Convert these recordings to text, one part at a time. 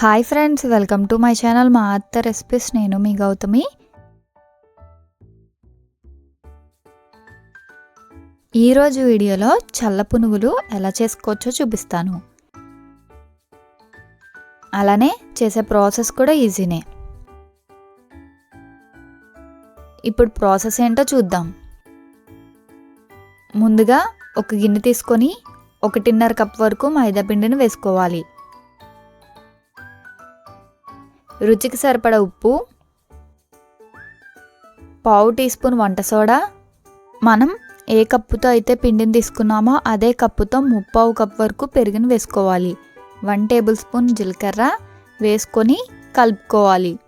Hi friends welcome to my channel మా అత్త recipes నేను మీ గౌతమి. ఈరోజు వీడియోలో చల్ల పునుగులు ఎలా చేసుకోవచ్చో చూపిస్తాను. అలానే చేసే ప్రాసెస్ కూడా ఈజీనే. ఇప్పుడు ప్రాసెస్ ఏంటో చూద్దాం. ముందుగా ఒక గిన్నె తీసుకొని ఒకటిన్నర కప్ వరకు మైదా పిండిని వేసుకోవాలి. రుచికి సరిపడ ఉప్పు పావు టీ స్పూన్ వంట సోడా. మనం ఏ కప్పుతో అయితే పిండిని తీసుకున్నామో అదే కప్పుతో ముప్పావు కప్ వరకు పెరుగుని వేసుకోవాలి. వన్ టేబుల్ స్పూన్ జీలకర్ర వేసుకొని కలుపుకోవాలి.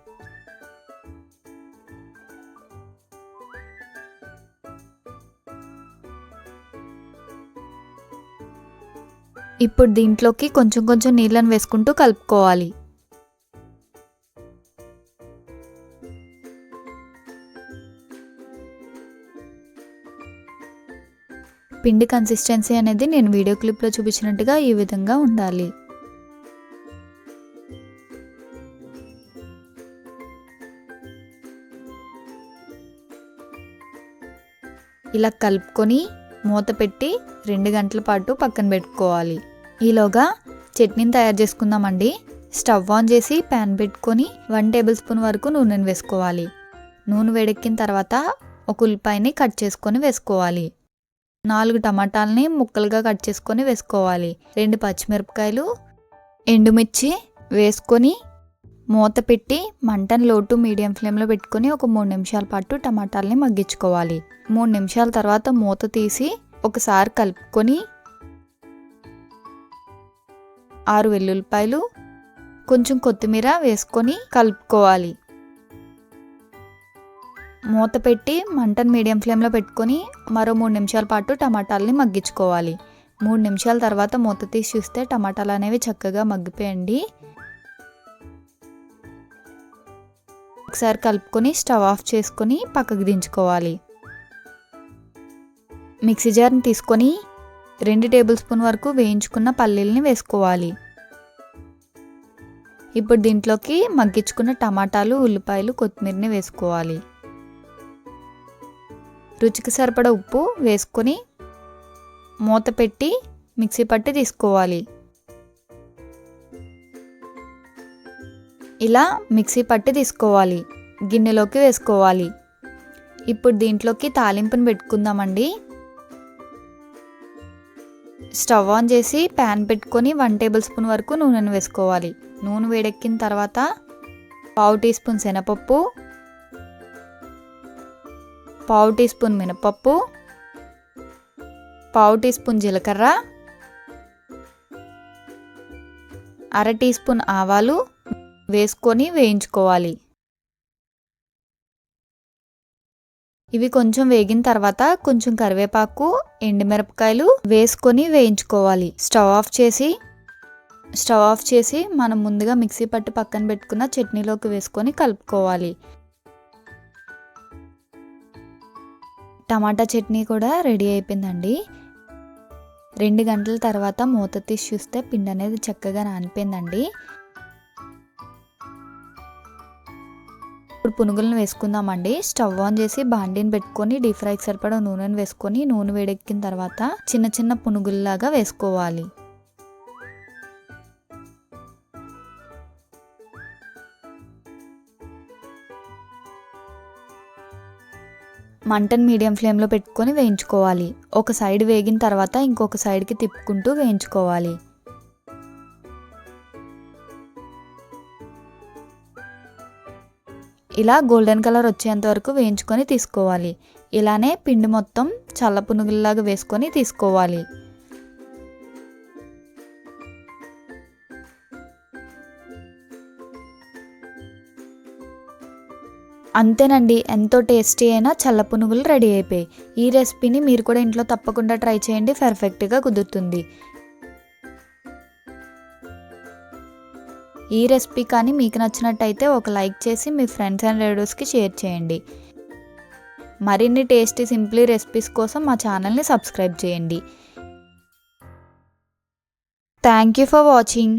ఇప్పుడు దీంట్లోకి కొంచెం కొంచెం నీళ్ళను వేసుకుంటూ కలుపుకోవాలి. పిండి కన్సిస్టెన్సీ అనేది నేను వీడియో క్లిప్లో చూపించినట్టుగా ఈ విధంగా ఉండాలి. ఇలా కలుపుకొని మూత పెట్టి రెండు గంటల పాటు పక్కన పెట్టుకోవాలి. ఈలోగా చట్నీని తయారు చేసుకుందామండి. స్టవ్ ఆన్ చేసి ప్యాన్ పెట్టుకొని వన్ టేబుల్ స్పూన్ వరకు నూనెను వేసుకోవాలి. నూనె వేడెక్కిన తర్వాత ఒక ఉల్లిపాయని కట్ చేసుకొని వేసుకోవాలి. నాలుగు టమాటాలని ముక్కలుగా కట్ చేసుకొని వేసుకోవాలి. రెండు పచ్చిమిరపకాయలు ఎండుమిర్చి వేసుకొని మూత పెట్టి మంటను లోటు మీడియం ఫ్లేమ్లో పెట్టుకొని ఒక మూడు నిమిషాల పాటు టమాటాలని మగ్గించుకోవాలి. మూడు నిమిషాల తర్వాత మూత తీసి ఒకసారి కలుపుకొని ఆరు వెల్లుల్లిపాయలు కొంచెం కొత్తిమీర వేసుకొని కలుపుకోవాలి. మూత పెట్టి మంటను మీడియం ఫ్లేమ్లో పెట్టుకొని మరో మూడు నిమిషాల పాటు టమాటాలని మగ్గించుకోవాలి. మూడు నిమిషాల తర్వాత మూత తీసి చూస్తే టమాటాలు అనేవి చక్కగా మగ్గిపోయండి. ఒకసారి కలుపుకొని స్టవ్ ఆఫ్ చేసుకొని పక్కకు దించుకోవాలి. మిక్సీ జార్ని తీసుకొని రెండు టేబుల్ స్పూన్ వరకు వేయించుకున్న పల్లీలని వేసుకోవాలి. ఇప్పుడు దీంట్లోకి మగ్గించుకున్న టమాటాలు ఉల్లిపాయలు కొత్తిమీరని వేసుకోవాలి. రుచికి సరిపడ ఉప్పు వేసుకొని మూత పెట్టి మిక్సీ పట్టి తీసుకోవాలి. ఇలా మిక్సీ పట్టి తీసుకోవాలి. గిన్నెలోకి వేసుకోవాలి. ఇప్పుడు దీంట్లోకి తాలింపుని పెట్టుకుందామండి. స్టవ్ ఆన్ చేసి ప్యాన్ పెట్టుకొని వన్ టేబుల్ స్పూన్ వరకు నూనెను వేసుకోవాలి. నూనె వేడెక్కిన తర్వాత పావు టీ స్పూన్ శనగపప్పు పావు టీ స్పూన్ మినపప్పు పావు టీ స్పూన్ జీలకర్ర అర టీ స్పూన్ ఆవాలు వేసుకొని వేయించుకోవాలి. ఇవి కొంచెం వేగిన తర్వాత కొంచెం కరివేపాకు ఎండుమిరపకాయలు వేసుకొని వేయించుకోవాలి. స్టవ్ ఆఫ్ చేసి స్టవ్ ఆఫ్ చేసి మనం ముందుగా మిక్సీ పట్టి పక్కన పెట్టుకున్న చట్నీలోకి వేసుకొని కలుపుకోవాలి. టమాటా చట్నీ కూడా రెడీ అయిపోయిందండి. రెండు గంటల తర్వాత మూత తీసి చూస్తే పిండి అనేది చక్కగా నానిపోయిందండి. ఇప్పుడు పునుగులను వేసుకుందామండి. స్టవ్ ఆన్ చేసి బాండీని పెట్టుకొని డీప్ ఫ్రైకి సరిపడా నూనెను వేసుకొని నూనె వేడెక్కిన తర్వాత చిన్న చిన్న పునుగుల్లాగా వేసుకోవాలి. మంటను మీడియం ఫ్లేమ్లో పెట్టుకొని వేయించుకోవాలి. ఒక సైడ్ వేగిన తర్వాత ఇంకొక సైడ్కి తిప్పుకుంటూ వేయించుకోవాలి. ఇలా గోల్డెన్ కలర్ వచ్చేంత వరకు వేయించుకొని తీసుకోవాలి. ఇలానే పిండి మొత్తం చల్ల పునుగుల్లాగా వేసుకొని తీసుకోవాలి. అంతేనండి ఎంతో టేస్టీ అయినా చల్ల పునుగులు రెడీ అయిపోయాయి. ఈ రెసిపీని మీరు కూడా ఇంట్లో తప్పకుండా ట్రై చేయండి పర్ఫెక్ట్గా కుదురుతుంది. ఈ రెసిపీ కానీ మీకు నచ్చినట్టయితే ఒక లైక్ చేసి మీ ఫ్రెండ్స్ అండ్ రిలేటివ్స్కి షేర్ చేయండి. మరిన్ని టేస్టీ సింప్లీ రెసిపీస్ కోసం మా ఛానల్ని సబ్స్క్రైబ్ చేయండి. Thank you for watching.